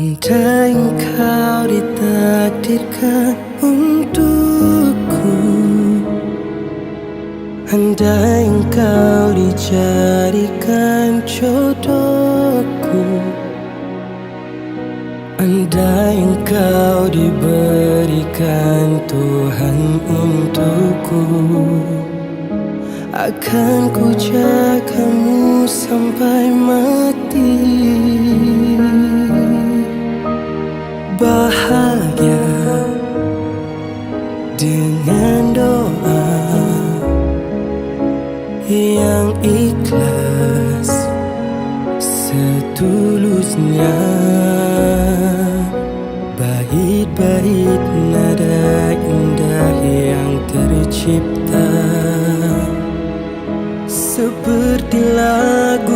Andai engkau ditakdirkan untukku Andai engkau dijadikan jodohku Andai engkau diberikan Tuhan untukku Akan ku jagamu sampai mati bahagia dengan doa yang ikhlas setulusnya. Bait-bait nada indah yang tercipta seperti lagu